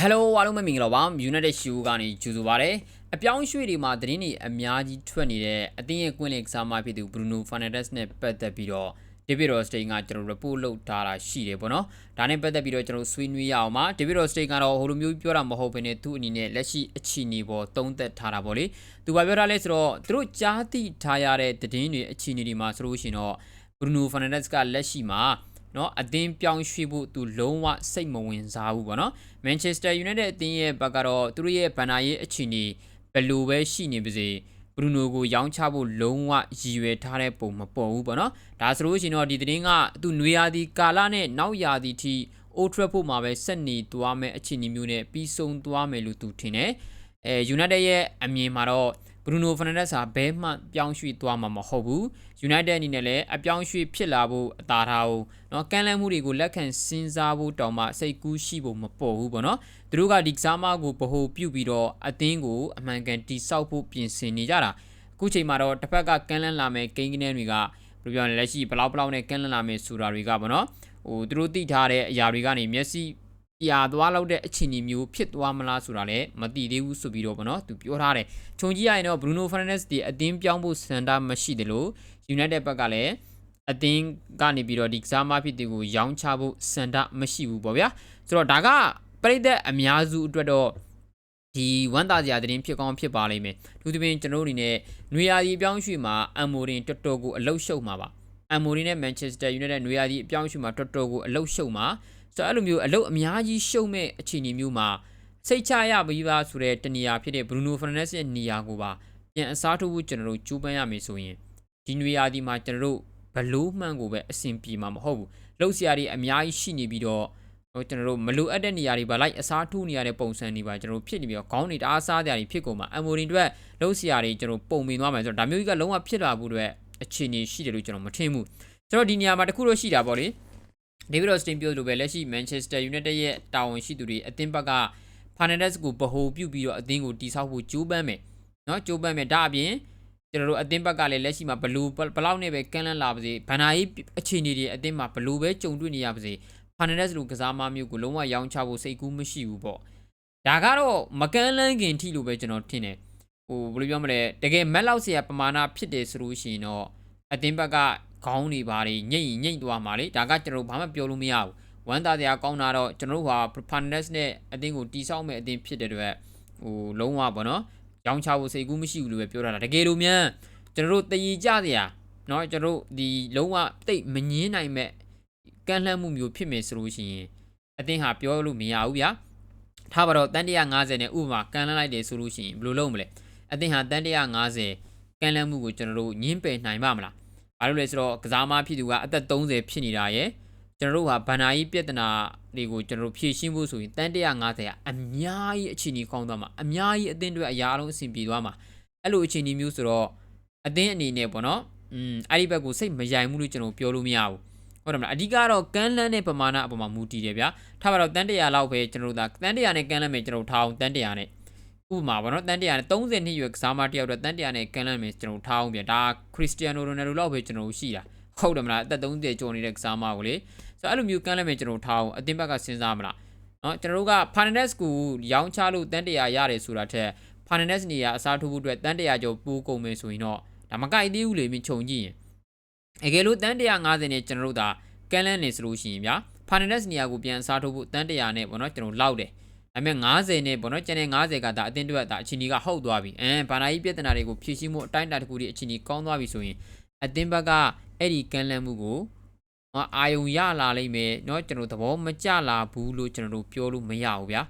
ဟယ်လိုအားလုံးပဲမင်္ဂလာပါ United Show ကနေကြိုဆိုပါရစေအပြောင်းရွှေ့တွေမှာသတင်းတွေအများကြီးထွက်နေတဲ့အသင်းရဲ့ကွင်းလင်ကစားမဖြစ်သူ Bruno Fernandes နဲ့ပတ်သက်ပြီးတော့ David Rostein ကကျွန်တော် report လုပ်ထားတာရှိတယ်ပေါ့နော်ဒါနဲ့ပတ်သက်ပြီးတော့ကျွန်တော်ဆွေးနွေးရအောင်ပါ David Rostein ကတော့ဟိုလိုမျိုးပြောတာမဟုတ်ဘဲနဲ့သူ့အနေနဲ့လက်ရှိအခြေအနေပေါ်သုံးသပ်ထားတာပေါ့လေသူကပြောထားလဲဆိုတော့သူတို့ကြားသိထားရတဲ့သတင်းတွေအခြေအနေတွေမှာဆိုလို့ရှိရင်တော့ Bruno Fernandes ကလက်ရှိမှာ နော်အသင်းပြောင်းရွှေ့ဖို့သူလုံးဝစိတ်မဝင်စားဘူးပေါ့နော်မန်ချက်စတာယူနိုက်တက်အသင်းရဲ့ဘက်ကတော့သူတို့ရဲ့ဘန်နာရေးအခြေအနေဘယ်လိုပဲရှိနေပါစေဘရူနိုကိုရောင်းချဖို့လုံးဝရည်ရွယ်ထားတဲ့ပုံမပေါ်ဘူးပေါ့နော်ဒါဆိုလို့ရှိရင်တော့ဒီသတင်းကသူနွေရာသီကာလနဲ့နောက်ရာသီထိအိုထရက်ဖို့မှာပဲဆက်နေသွားမယ်အခြေအနေမျိုးနဲ့ပြီးဆုံးသွားမယ်လို့သူထင်တယ် အဲ United ရဲ့အမြင်မှာတော့ Bruno Fernandes ဟာဘဲမှပြောင်းရွှေ့သွားမှာမဟုတ်ဘူး United အနေနဲ့လည်းအပြောင်းရွှေ့ဖြစ်လာဖို့အသာထားအောင်เนาะကမ်းလှမ်းမှုတွေကိုလက်ခံစဉ်းစားဖို့တောင်မှစိတ်ကူးရှိဖို့မပေါ်ဘူးပေါ့နော်သူတို့ကဒီကစားမကိုဗဟိုပြုတ်ပြီးတော့အသင်းကိုအမှန်ကန်တိစောက်ဖို့ပြင်ဆင်နေကြတာအခုချိန်မှာတော့တစ်ဖက်ကကမ်းလှမ်းလာမဲ့ကိန်းကနန်းတွေကဘယ်လိုပြောရလဲလက်ရှိဘလောက်ဘလောက်နဲ့ကမ်းလှမ်းလာမဲ့ဆိုတာတွေကပေါ့နော်ဟိုသူတို့သိထားတဲ့အရာတွေကနေမျက်စိ ပြာသွားလောက်တဲ့အခြေအနေမျိုးဖြစ်သွားမလားဆိုတာလည်းမသိသေးဘူးဆိုပြီးတော့ဗောနော်သူပြောထားတယ်ခြုံကြည့်ရရင်တော့ Bruno Fernandes ဒီအသင်းပြောင်းဖို့စံတာမရှိတယ်လို့ United ဘက်ကလည်းအသင်းကနေပြီးတော့ဒီကစားမဖြစ်တဲ့ကိုရောင်းချဖို့စံတာမရှိဘူးပေါ့ဗျာဆိုတော့ဒါကပြိသက်အများစုအတွက်တော့ဒီဝမ်းသာစရာသတင်းဖြစ်ကောင်းဖြစ်ပါလိမ့်မယ်သူသဖြင့်ကျွန်တော်တို့အနေနဲ့နွေရာသီအပြောင်းရွှေ့မှာအမ်မိုရင်တော်တော်ကိုအလုတ်ရှုပ်မှာပါအမ်မိုရင်နဲ့ Manchester United နွေရာသီအပြောင်းရွှေ့မှာတော်တော်ကိုအလုတ်ရှုပ်မှာဆို တော့အဲ့လိုမျိုးအလုတ်အများကြီးရှုပ်မဲ့အခြေအနေမျိုးမှာစိတ်ချရပြီးပါဆိုတဲ့တနေရာဖြစ်တဲ့ Bruno Fernandes ရဲ့နေရာကိုပါပြန်အစားထိုးဖို့ကျွန်တော်တို့ကြိုးပမ်းရမယ်ဆိုရင်ဒီနွေရာသီမှာကျွန်တော်တို့ဘလို့မှန်ကိုပဲအဆင်ပြေမှာမဟုတ်ဘူးလှုပ်ရှားတွေအများကြီးရှိနေပြီးတော့ဟိုကျွန်တော်တို့မလိုအပ်တဲ့နေရာတွေပါလိုက်အစားထိုးနေရတဲ့ပုံစံတွေပါကျွန်တော်တို့ဖြစ်နေပြီးတော့ခေါင်းတွေတအားစားကြတွေဖြစ်ကုန်မှာအမိုရင်တွေလှုပ်ရှားတွေကျွန်တော်ပုံမြင်သွားမယ်ဆိုတော့ဒါမျိုးကြီးကလုံးဝဖြစ်လာဖို့အတွက်အခြေအနေရှိတယ်လို့ကျွန်တော်မထင်ဘူးကျွန်တော်ဒီနေရာမှာတခုတော့ရှိတာပေါ့လေ ဒေးဗစ်ရော့စတင်ပြောလို့ပဲလက်ရှိ Manchester United ရဲ့တာဝန်ရှိသူတွေအသင်းဘက်က Fernandes ကိုဗဟိုပြုတ်ပြီးတော့အသင်းကိုတိစောက်ဖို့ကြိုးပမ်းမယ်เนาะကြိုးပမ်းမယ်ဒါအပြင်ကျွန်တော်တို့အသင်းဘက်ကလည်းလက်ရှိမှာဘလူးဘလောက်နဲ့ပဲကန်းလန်းလာပါစေဘန်နာရေးအခြေအနေတွေအသင်းမှာဘလူးပဲကြုံတွေ့နေရပါစေ Fernandes လိုကစားမမျိုးကိုလုံးဝရောင်းချဖို့စိတ်ကူးမရှိဘူးပေါ့ဒါကတော့မကန်းလန်းခင်ထိလို့ပဲကျွန်တော်ထင်တယ်ဟိုဘယ်လိုပြောမလဲတကယ်မက်လောက်เสียပမာဏဖြစ်တယ်ဆိုလို့ရှိရင်တော့အသင်းဘက်က ခေါင်းတွေပါတွေညိတ်ညိတ်သွားမှာလေဒါကကျွန်တော်ဘာမှပြောလို့မရဘူးဝမ်းသာစရာကောင်းတာတော့ကျွန်တော်တို့ဟာ Fernandes နဲ့အသင်းကိုတီးဆောက်မဲ့အသင်းဖြစ်တဲ့အတွက်ဟိုလုံးဝပေါ့နော်ရောင်းချဖို့စိတ်ကူးမရှိဘူးလို့ပဲပြောတာတကယ်လို့မြန်ကျွန်တော်တို့တည်ကြစရာเนาะကျွန်တော်တို့ဒီလုံးဝတိတ်မငင်းနိုင်မဲ့ကန့်လှမ်းမှုမျိုးဖြစ်မယ်ဆိုလို့ရှိရင်အသင်းဟာပြောလို့မရဘူးဗျာထားပါတော့တန်150နဲ့ဥပမာကန့်လှမ်းလိုက်တယ်ဆိုလို့ရှိရင်ဘယ်လိုလုပ်မလဲအသင်းဟာတန်150ကန့်လှမ်းမှုကိုကျွန်တော်တို့ညှင်းပယ်နိုင်ပါမလား ဘာလို့လဲဆိုတော့ကစားမဖြစ်သူကအသက်30ဖြစ်နေတာရယ်ကျွန်တော်တို့ဟာဘန်နာကြီးပြဿနာတွေကိုကျွန်တော်တို့ဖြေရှင်းဖို့ဆိုရင်တန်150ကအများကြီးအခြေအနေကောင်းသွားမှာအများကြီးအသင်းတွေအရာလုံးအဆင်ပြေသွားမှာအဲ့လိုအခြေအနေမျိုးဆိုတော့အသင်းအနေနဲ့ပေါ့နော်อืมအဲ့ဒီဘက်ကိုစိတ်မယိုင်ဘူးလို့ကျွန်တော်ပြောလို့မရဘူးဟုတ်တယ်မလားအဓိကတော့ကန်းလန်းတဲ့ပမာဏအပေါ်မှာမူတည်တယ်ဗျာထားပါတော့တန်100လောက်ပဲကျွန်တော်တို့ဒါတန်100နဲ့ကန်းလန်းမယ်ကျွန်တော်ထားအောင်တန်100နဲ့ ဥပမာပေါ့နော်တန်100နဲ့30နှစ်ရွယ်ကစားမတယောက်တော့တန်100နဲ့ကန်းလန်းမယ်ကျွန်တော်ထားအောင်ဗျာဒါခရစ္စတီယာနိုရိုနယ်ဒိုလောက်ပဲကျွန်တော်ရှိတာဟုတ်တယ်မလားအသက်30ကျော်နေတဲ့ကစားမကိုလေဆိုတော့အဲ့လိုမျိုးကန်းလန်းမယ်ကျွန်တော်ထားအောင်အတင်းဘက်ကစဉ်းစားမလားနော်ကျွန်တော်တို့က Fernandes ကိုရောင်းချလို့တန်100ရတယ်ဆိုတာထက် Fernandes နေရာအစားထိုးဖို့အတွက်တန်100ကျော်ပိုးကုန်မယ်ဆိုရင်တော့ဒါမကိုက်သေးဘူးလေမြင်ခြုံကြည့်ရင်အကယ်လို့တန်150နဲ့ကျွန်တော်တို့ဒါကန်းလန်းနေဆိုလို့ရှိရင်ဗျာ Fernandes နေရာကိုပြန်အစားထိုးဖို့တန်100နဲ့ပေါ့နော်ကျွန်တော်လောက်တယ် ဒါပေမဲ့90နဲ့ပေါ့နော်ကျန်တဲ့90ကဒါအတင်းတွက်ဒါအချင်းကြီးကဟုတ်သွားပြီအမ်ဘာနာကြီးပြဿနာတွေကိုဖြေရှင်းမှုအတိုင်းအတာတစ်ခုတည်းအချင်းကြီးကောင်းသွားပြီဆိုရင်အတင်းဘက်ကအဲ့ဒီကန်းလန်းမှုကိုနော်အာယုံရလာလိမ့်မယ်เนาะကျွန်တော်သဘောမကျလာဘူးလို့ကျွန်တော်တို့ပြောလို့မရဘူးဗျာ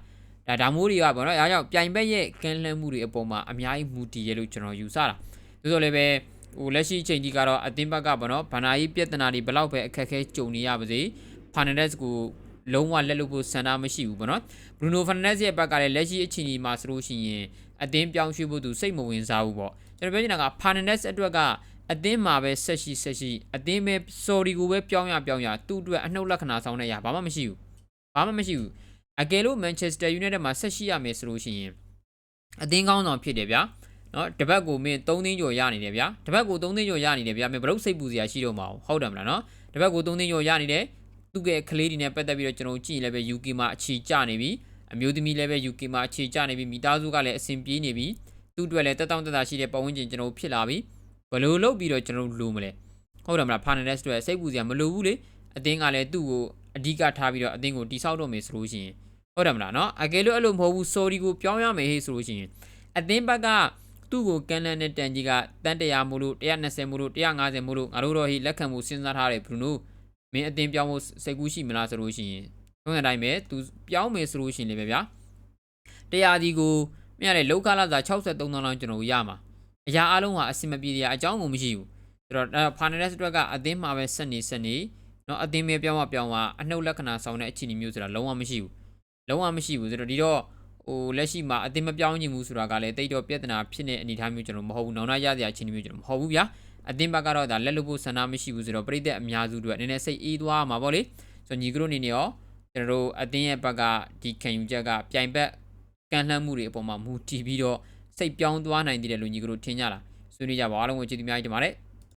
ဒါဒါမိုးတွေကပေါ့နော်အားကြောင့်ပြိုင်ဘက်ရဲ့ကန်းလှမ်းမှုတွေအပေါ်မှာအများကြီးမူတည်ရလို့ကျွန်တော်ယူဆတာသို့တော်လည်းပဲဟိုလက်ရှိအချိန်ကြီးကတော့အသင်းဘက်ကပေါ့နော်ဗန္နာကြီးပြဿနာတွေဘလောက်ပဲအခက်အခဲကြုံနေရပါစေဖာနန်ဒက်စ်ကို လုံးဝလက်လို့ဖို့စံတာမရှိဘူးပေါ့နော်ဘရူနိုဖာနန်ဒက်စ်ရဲ့ဘက်ကလည်းလက်ရှိအချိန်ကြီးမှာဆိုလို့ရှိရင်အသင်းပြောင်းရွှေ့ဖို့သူစိတ်မဝင်စားဘူးပေါ့ကျွန်တော်ပြောချင်တာကဖာနန်ဒက်စ်အတွက်ကအသင်းမှာပဲဆက်ရှိဆက်ရှိအသင်းပဲ sorry ကိုပဲပြောင်းရပြောင်းရသူ့အတွက်အနှုတ်လက္ခဏာဆောင်တဲ့အရာဘာမှမရှိဘူးဘာမှမရှိဘူးအကယ်လို့ Manchester United မှာဆက်ရှိရမယ်ဆိုလို့ရှိရင်အသင်းကောင်းဆောင်ဖြစ်တယ်ဗျာနော်တပတ်ကိုမင်း3သိန်းကျော်ရနေတယ်ဗျာတပတ်ကို3သိန်းကျော်ရနေတယ်ဗျာမင်းဘလို့စိတ်ပူစရာရှိတော့မှာဟုတ်တယ်မလားနော်တပတ်ကို3သိန်းကျော်ရနေတယ် သူ့ရဲ့ကလေးတွေနဲ့ပတ်သက်ပြီးတော့ကျွန်တော်ကြည့်ရင်လည်းပဲ UK မှာအခြေကျနေပြီအမျိုးသမီးလည်းပဲ UK မှာအခြေကျနေပြီးမိသားစုကလည်းအဆင်ပြေးနေပြီးသူ့အတွက်လည်းတက်တောင့်တက်တာရှိတဲ့ပတ်ဝန်းကျင်ကျွန်တော်တို့ဖြစ်လာပြီးဘယ်လိုလုပ်ပြီးတော့ကျွန်တော်တို့လိုမလဲဟုတ်တယ်မလား Fernandes အတွက်စိတ်ပူစရာမလိုဘူးလေအသင်းကလည်းသူ့ကိုအဓိကထားပြီးတော့အသင်းကိုတိဆောက်တော့မယ်ဆိုလို့ရှိရင်ဟုတ်တယ်မလားနော်အကယ်လို့အဲ့လိုမဟုတ်ဘူး sorry ကိုပြောင်းရမယ်ဟေ့ဆိုလို့ရှိရင်အသင်းဘက်ကသူ့ကိုကန်လန်နဲ့တန်ကြီးကတန်100မို့လို့120မို့လို့150မို့လို့ငါတို့တော့ဟေ့လက်ခံမှုစဉ်းစားထားတယ်ဘရူနိုမ င်းအသင်းပြောင်းဖို့စိတ်ကူးရှိမလားဆိုလို့ရှိရင်ထုံးတဲ့အတိုင်းပဲသူပြောင်းမယ်ဆိုလို့ရှိရင်လည်းပဲဗျာ100ဒီကိုမင်းရတဲ့လောက်ခလာစာ63တောင်းလောက်ကျွန်တော်ရမှာအရာအလုံးဟာအစင်မပြေတဲ့အကြောင်းကိုမရှိဘူးဆိုတော့ဖာနယ်လက်အတွက်ကအသင်းမှာပဲဆက်နေဆက်နေနော်အသင်းပဲပြောင်းမပြောင်းသွားအနှုတ်လက္ခဏာဆောင်တဲ့အခြေအနေမျိုးဆိုတာလုံးဝမရှိဘူးလုံးဝမရှိဘူးဆိုတော့ဒီတော့ဟိုလက်ရှိမှာအသင်းမပြောင်းချင်ဘူးဆိုတာကလည်းတိတ်တော့ပြဿနာဖြစ်နေအနေအထားမျိုးကျွန်တော်မဟုတ်ဘူးနောင်နာရစရာအခြေအနေမျိုးကျွန်တော်မဟုတ်ဘူးဗျာ အသင်းဘက်ကတော့ဒါလက်လို့ဖို့ဆန္ဒမရှိဘူးဆိုတော့ပြည်သက်အများစုတို့အနေနဲ့စိတ်အေးသွားမှာပေါ့လေဆိုတော့ညီကတို့အနေနဲ့ရောကျွန်တော်တို့အသင်းရဲ့ဘက်ကဒီခံယူချက်ကပြိုင်ဘက်ကန့်လှမ်းမှုတွေအပေါ်မှာမူတည်ပြီးတော့စိတ်ပြောင်းသွားနိုင်တဲ့လူညီကတို့ထင်ကြလားဆွေးနွေးကြပါအားလုံးကိုကျေးဇူးများကြီးတင်ပါတယ်